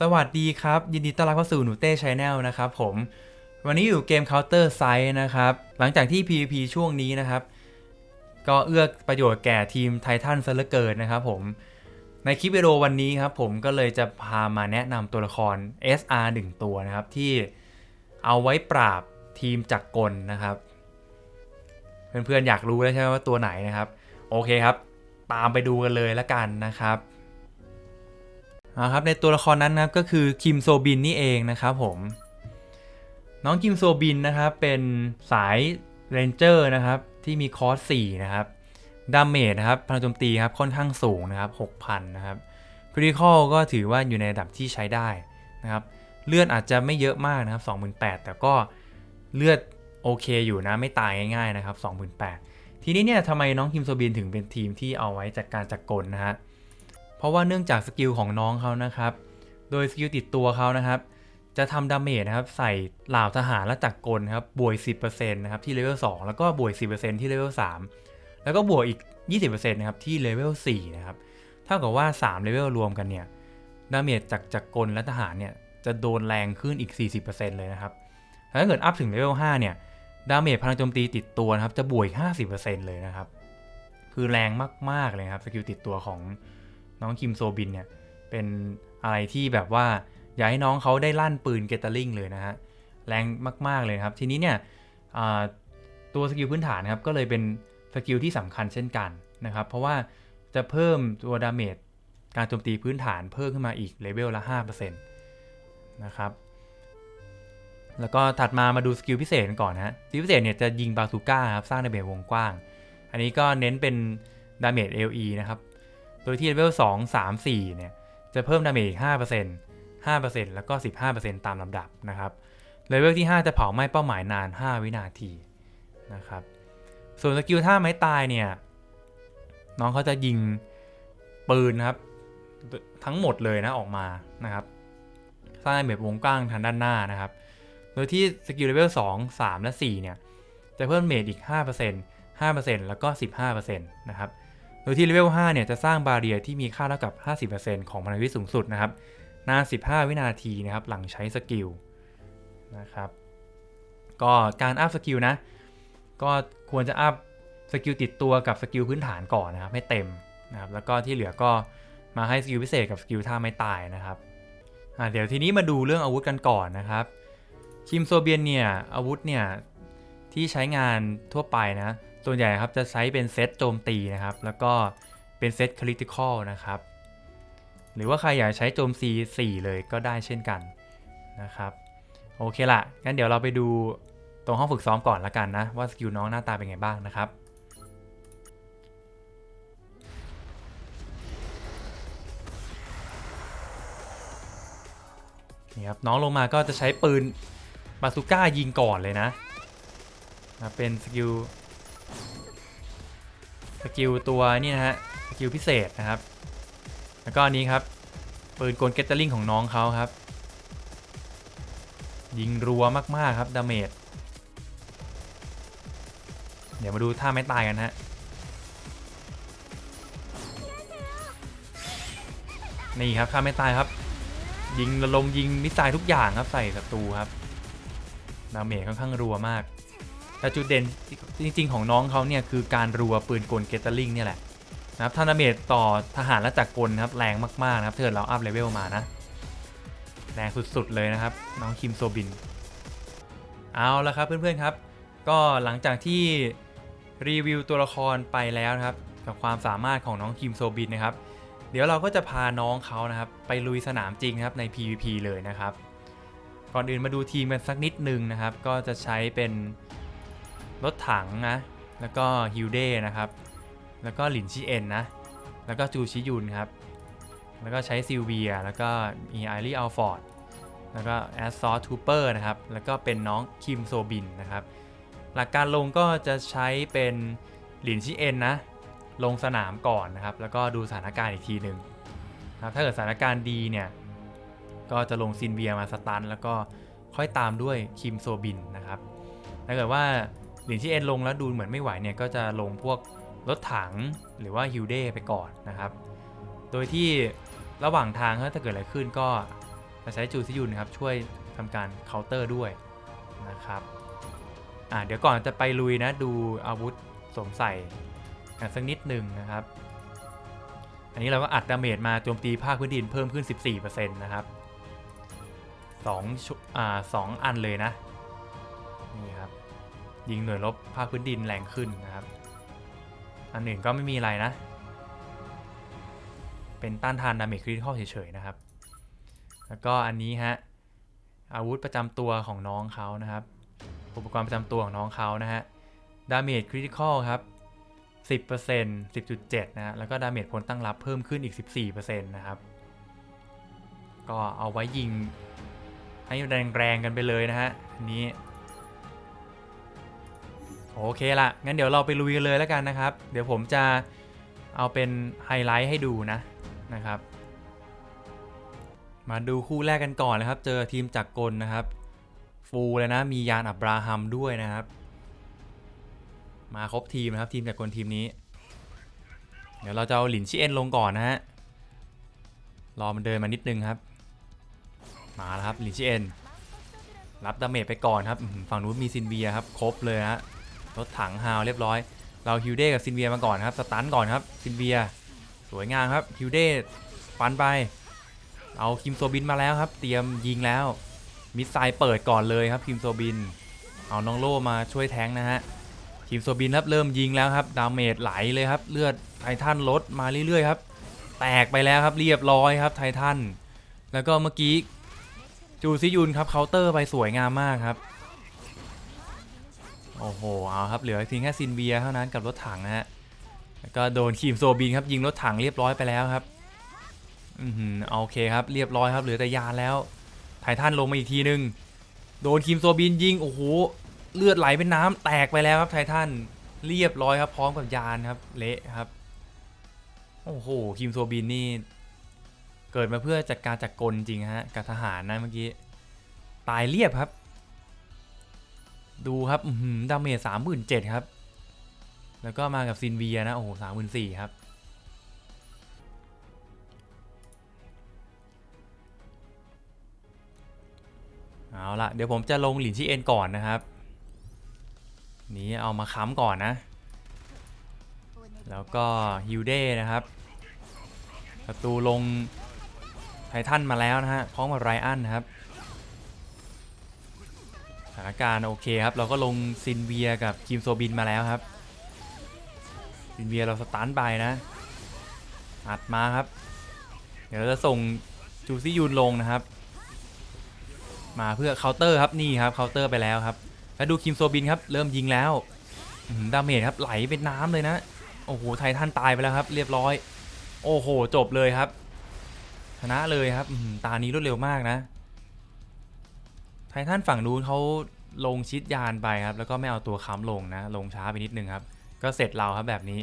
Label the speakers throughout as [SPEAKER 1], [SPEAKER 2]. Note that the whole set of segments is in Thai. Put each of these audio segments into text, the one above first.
[SPEAKER 1] สวัสดีครับ ยินดีต้อนรับเข้าสู่หนูเต้ชาแนลนะครับผมวันนี้อยู่เกม Counter s i ซ e นะครับ หลังจากที่ PVP ช่วงนี้นะครับ ก็เอื้อประโยชน์แก่ทีมไททันซะเหลือเกินนะครับผมในคลิปวิดีโอวันนี้ครับผมก็เลยจะพามาแนะนำตัวละคร SR 1 ตัวนะครับ ที่เอาไว้ปราบทีมจักรกลนะครับ เพื่อนๆอยากรู้แล้วใช่ไหมว่าตัวไหนนะครับ โอเคครับ ตามไปดูกันเลยละกันนะครับ เอาครับในตัวละครนั้นนะครับก็คือคิมโซบินนี่เองนะครับผม น้องคิมโซบินนะครับเป็นสายเรนเจอร์นะครับที่มีคอร์ส4นะครับดาเมจนะครับพลังโจมตีครับค่อนข้างสูงนะครับ6,000นะครับคริติคอลก็ถือว่าอยู่ในระดับที่ใช้ได้นะครับเลือดอาจจะไม่เยอะมากนะครับ28,000แต่ก็เลือดโอเคอยู่นะไม่ตายง่ายๆนะครับ28,000ทีนี้เนี่ยทำไมน้องคิมโซบินถึงเป็นทีมที่เอาไว้จัดการจักรกลนะฮะ ราะว่าเนื่องจากสกิลของน้องเขานะครับ โดยสกิลติดตัวเขานะครับ จะทำดาเมจนะครับ ใส่เหล่าทหารและจักรกลครับบวก10%นะครับที่เลเวล2แล้วก็บวก10%ที่เลเวล3แล้วก็บวกอีก 20%นะครับที่เลเวล4นะครับเท่ากับว่า3เลเวลรวมกันเนี่ยดาเมจจากจักรกลและทหารเนี่ยจะโดนแรงขึ้นอีก 40%เลยนะครับถ้าเกิดอัพถึงเลเวล5เนี่ยดาเมจพลังโจมตีติดตัวนะครับจะบวกอีก50%เลยนะครับ คือแรงมากๆเลยครับสกิลติดตัวของ น้องคิมโซบินเนี่ยเป็นอะไรที่แบบว่าอยากให้น้องเขาได้ลั่นปืนเกตเตอร์ลิงเลยนะฮะแรงมาก ๆ เลยครับ ทีนี้เนี่ยตัวสกิลพื้นฐานครับก็เลยเป็นสกิลที่สำคัญเช่นกันนะครับ เพราะว่าจะเพิ่มตัวดาเมจการโจมตีพื้นฐานเพิ่มขึ้นมาอีกเลเวลละ 5%นะครับ แล้วก็ถัดมามาดูสกิลพิเศษก่อนนะฮะสกิลพิเศษเนี่ยจะยิงบาซูก้าครับ สร้างดาเมจวงกว้าง อันนี้ก็เน้นเป็นดาเมจ LE นะครับ โดยที่เลเวล2 3 4 เนี่ย จะเพิ่มดาเมจอีก 5% 5%แล้วก็ 15%ตามลำดับนะครับ เลเวลที่ 5 จะเผาไหม้เป้าหมายนาน 5 วินาทีนะครับ ส่วนสกิลท่าไม้ตายเนี่ย น้องเขาจะยิงปืนนะครับ ทั้งหมดเลยนะออกมานะครับสร้างแบบวงกว้างทางด้านหน้านะครับ โดยที่สกิลเลเวล2 3 และ 4 เนี่ย จะเพิ่มเมจอีก 5% 5%แล้วก็ 15%นะครับ โดยที่เลเวล5เนี่ยจะสร้างบาเรียที่มีค่าเท่ากับ 50%ของพลังวิสูงสุดนะครับนาน 15 วินาทีนะครับหลังใช้สกิลนะครับก็การอัพสกิลนะ ก็ควรจะอัพสกิลติดตัวกับสกิลพื้นฐานก่อนนะครับให้เต็มนะครับแล้วก็ที่เหลือก็มาให้สกิลพิเศษกับสกิลท่าไม่ตายนะครับเดี๋ยวทีนี้มาดูเรื่องอาวุธกันก่อนนะครับคิมโซเบียนเนี่ยอาวุธเนี่ยที่ใช้งานทั่วไปนะ ส่วนใหญ่ครับจะใช้เป็นเซตโจมตีนะครับ แล้วก็เป็นเซตคริติคอลนะครับ หรือว่าใครอยากใช้โจมตี4เลยก็ได้เช่นกันนะครับ โอเคละงั้นเดี๋ยวเราไปดูตรงห้องฝึกซ้อมก่อนละกันนะ ว่าสกิลน้องหน้าตาเป็นไงบ้างนะครับนี่ครับน้องลงมาก็จะใช้ปืนบาซูก้ายิงก่อนเลยนะนะเป็นสกิล สกิลตัวนี่นะฮะสกิลพิเศษนะครับ แล้วก็อันนี้ครับปืนกลเกตเตอร์ลิงของน้องเขาครับ ยิงรัวมากๆครับดาเมจเดี๋ยวมาดูท่าไม่ตายกันฮะนี่ครับท่าไม่ตายครับ ยิงระลมยิงมิสไซล์ทุกอย่างครับใส่ศัตรูครับดาเมจค่อนข้างรัวมาก แต่จุดเด่นจริง ๆ ของน้องเขาเนี่ยคือการรัวปืนกลเกตเตอร์ลิงเนี่ยแหละนะครับทาดาเมจต่อทหารและจักรกลครับแรงมากๆนะครับถ้าเกิดเราอัพเลเวลมานะแรงสุดๆเลยนะครับ น้องคิมโซบิน เอาละครับเพื่อนๆครับ ก็หลังจากที่รีวิวตัวละครไปแล้วนะครับ กับความสามารถของน้องคิมโซบินนะครับ เดี๋ยวเราก็จะพาน้องเขานะครับ ไปลุยสนามจริงนะครับใน PVP เลยนะครับ ก่อนอื่นมาดูทีมกันสักนิดนึงนะครับ ก็จะใช้เป็น รถถังนะ แล้วก็ฮิวเด้นะครับ แล้วก็หลินชิเอ็นนะ แล้วก็จูชิยุนครับ แล้วก็ใช้ซิลเวีย แล้วก็มีไอรีอัลฟอร์ด แล้วก็แอสซอร์ทูเปอร์นะครับ แล้วก็เป็นน้องคิมโซบินนะครับ หลักการลงก็จะใช้เป็นหลินชิเอ็นนะ ลงสนามก่อนนะครับ แล้วก็ดูสถานการณ์อีกทีหนึ่งนะครับ ถ้าเกิดสถานการณ์ดีเนี่ย ก็จะลงซินเวียมาสตัน แล้วก็ค่อยตามด้วยคิมโซบินนะครับ ถ้าเกิดว่า หลินชิเอ็นลงแล้วดูเหมือนไม่ไหวเนี่ยก็จะลงพวกรถถังหรือว่าฮิวเด้ไปก่อนนะครับ โดยที่ระหว่างทางถ้าเกิดอะไรขึ้นก็จะใช้จูซิยุนครับช่วยทำการเคาน์เตอร์ด้วยนะครับอ่าเดี๋ยวก่อนจะไปลุยนะดูอาวุธสวมใส่กันสักนิดหนึ่งนะครับ อันนี้เราก็อัดดาเมจมาโจมตีภาคพื้นดินเพิ่มขึ้น 14%นะครับ2ชุอ่าสองอันเลยนะ ยิงหน่วยรบภาคพื้นดินแรงขึ้นนะครับ อันหนึ่งก็ไม่มีอะไรนะ เป็นต้านทานดาเมจคริติคอลเฉยๆนะครับ แล้วก็อันนี้ฮะอาวุธประจำตัวของน้องเขานะครับ อุปกรณ์ประจำตัวของน้องเขานะฮะ ดาเมจคริติคอลครับ 10% 10.7 นะฮะ แล้วก็ดาเมจพ้นตั้งรับเพิ่มขึ้นอีก 14%นะครับ ก็เอาไว้ยิงให้แรงๆกันไปเลยนะฮะ อันนี้ โอเคละงั้นเดี๋ยวเราไปลุยกันเลยแล้วกันนะครับ เดี๋ยวผมจะเอาเป็นไฮไลท์ให้ดูนะนะครับ มาดูคู่แรกกันก่อนนะครับ เจอทีมจากกลนะครับ ฟูลเลยนะ มียานอับราฮัมด้วยนะครับ มาครบทีมนะครับ ทีมจากกลทีมนี้ เดี๋ยวเราจะเอาหลินชิเอ็นลงก่อนนะฮะ รอมันเดินมานิดนึงครับ มาแล้วครับหลินชิเอ็นรับดาเมจไปก่อนครับฝั่งนู้นมีซินเวียครับ ครบเลยฮะ รถถังฮาวเรียบร้อย เราฮิวเด้กับซินเวียมาก่อนครับ สตันก่อนครับซินเวีย สวยงามครับฮิวเด้ฟันไป เอาคิมโซบินมาแล้วครับ เตรียมยิงแล้ว มิสไซล์เปิดก่อนเลยครับคิมโซบิน เอาน้องโล่มาช่วยแทงนะฮะคิมโซบินครับเริ่มยิงแล้วครับ ดาเมจไหลเลยครับ เลือดไททันลดมาเรื่อยๆครับ แตกไปแล้วครับเรียบร้อยครับไททัน แล้วก็เมื่อกี้จูซิยุนครับเคาน์เตอร์ไปสวยงามมากครับ โอ้โห เอาครับ เหลือเพียงแค่ซินเวียเท่านั้นกับรถถังนะฮะ แล้วก็โดนคิมโซบินครับยิงรถถังเรียบร้อยไปแล้วครับ อือหือโอเคครับเรียบร้อยครับเหลือแต่ยานแล้วไททันลงมาอีกทีนึง โดนคิมโซบินยิงโอ้โหเลือดไหลเป็นน้ำแตกไปแล้วครับไททันเรียบร้อยครับ พร้อมกับยานครับ เละครับ โอ้โหคิมโซบินนี่ เกิดมาเพื่อจัดการจักรกลจริงฮะกับทหารนะเมื่อกี้ตายเรียบครับ ดูครับดาเมจสามหมื่นเจ็ดครับ แล้วก็มากับซินเวียนะ โอ้โหสามหมื่นสี่ครับ เอาละเดี๋ยวผมจะลงหลินชี่เอ็นก่อนนะครับ นี้เอามาค้ำก่อนนะ แล้วก็ฮิวเด้นะครับ ประตูลงไททันมาแล้วนะฮะพร้อมกับไรอันนะครับ สถานการณ์โอเคครับ เราก็ลงซินเวียกับคิมโซบินมาแล้วครับ ซินเวียเราสตาร์ทไปนะ อัดมาครับ เดี๋ยวเราจะส่งจูซี่ยูนลงนะครับ มาเพื่อเคาน์เตอร์ครับนี่ครับเคาน์เตอร์ไปแล้วครับ แล้วดูคิมโซบินครับเริ่มยิงแล้วอื้อหือดาเมจครับไหลเป็นน้ำเลยนะ โอ้โหไททันตายไปแล้วครับ เรียบร้อย โอ้โหจบเลยครับ ชนะเลยครับอื้อหือตานี้รวดเร็วมากนะ ไททันฝั่งนู้นเขาลงชิดยานไปครับแล้วก็ไม่เอาตัวค้ำลงนะ ลงช้าไปนิดนึงครับ ก็เสร็จเราครับแบบนี้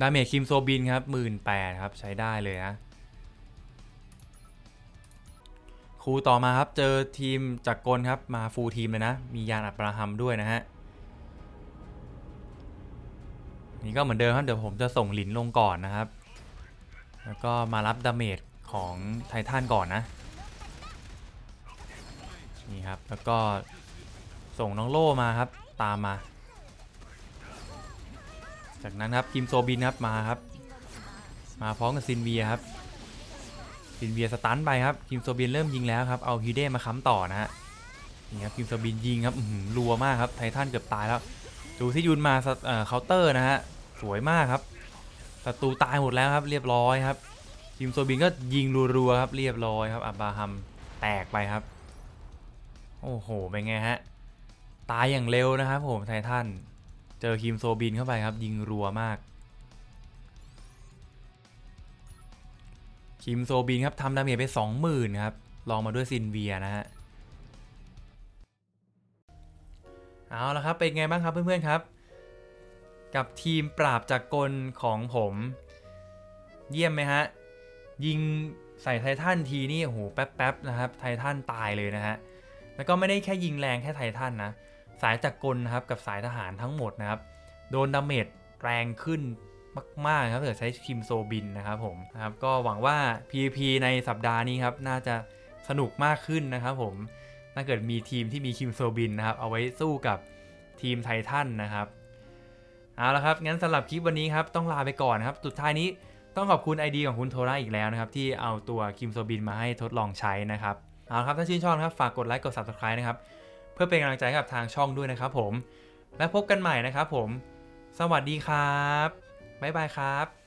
[SPEAKER 1] ดาเมจคิมโซบินครับหมื่นแปดครับใช้ได้เลยนะครูต่อมาครับเจอทีมจากกลครับมาฟูลทีมเลยนะ มียานอับราฮัมด้วยนะฮะนี่ก็เหมือนเดิมครับเดี๋ยวผมจะส่งหลินลงก่อนนะครับ แล้วก็มารับดาเมจของไททันก่อนนะ นี่ครับ แล้วก็ส่งน้องโล่มาครับ ตามมา จากนั้นครับคิมโซบินครับมาครับ มาพร้อมกับซินเวียครับซินเวียสตันไปครับคิมโซบินเริ่มยิงแล้วครับ เอาฮิเด้มาค้ำต่อนะฮะ นี่ครับคิมโซบินยิงครับอื้อหือรัวมากครับไททันเกือบตายแล้วจูที่ยุนมาสเอ่อเคาน์เตอร์นะฮะ สวยมากครับศัตรูตายหมดแล้วครับ เรียบร้อยครับคิมโซบินก็ยิงรัวๆครับ เรียบร้อยครับอับบาฮัมแตกไปครับ โอ้โห เป็นไงฮะ ตายอย่างเร็วนะครับผมไททัน เจอคิมโซบินเข้าไปครับ ยิงรัวมาก คิมโซบินครับทำดาเมจไป 20,000 ครับ ลองมาด้วยซินเวียนะฮะ เอาละครับ เป็นไงบ้างครับเพื่อนๆครับ กับทีมปราบจากกลของผม เยี่ยมไหมฮะ ยิงใส่ไททันทีนี่โอ้โหแป๊บๆนะครับ ไททันตายเลยนะฮะ แล้วก็ไม่ได้แค่ยิงแรงแค่ไททันนะ สายจากรกลนะครับกับสายทหารทั้งหมดนะครับ โดนดาเมจแรงขึ้นมากๆครับถ้าเกิดใช้คิมโซบินนะครับผมนะครับก็หวังว่า PVP ในสัปดาห์นี้ครับน่าจะสนุกมากขึ้นนะครับผมถ้าเกิดมีทีมที่มีคิมโซบินนะครับเอาไว้สู้กับทีมไททันนะครับเอาละครับงั้นสำหรับคลิปวันนี้ครับต้องลาไปก่อนนครับสุดท้ายนี้ต้องขอบคุณ ID ของคุณโทราอีกแล้วนะครับที่เอาตัวคิมโซบินมาให้ทดลองใช้นะครับ เอาครับถ้าชื่นชอบนะครับฝากกดไลค์กด Subscribe นะครับ เพื่อเป็นกำลังใจให้กับทางช่องด้วยนะครับผม และพบกันใหม่นะครับผม สวัสดีครับ บ๊ายบายครับ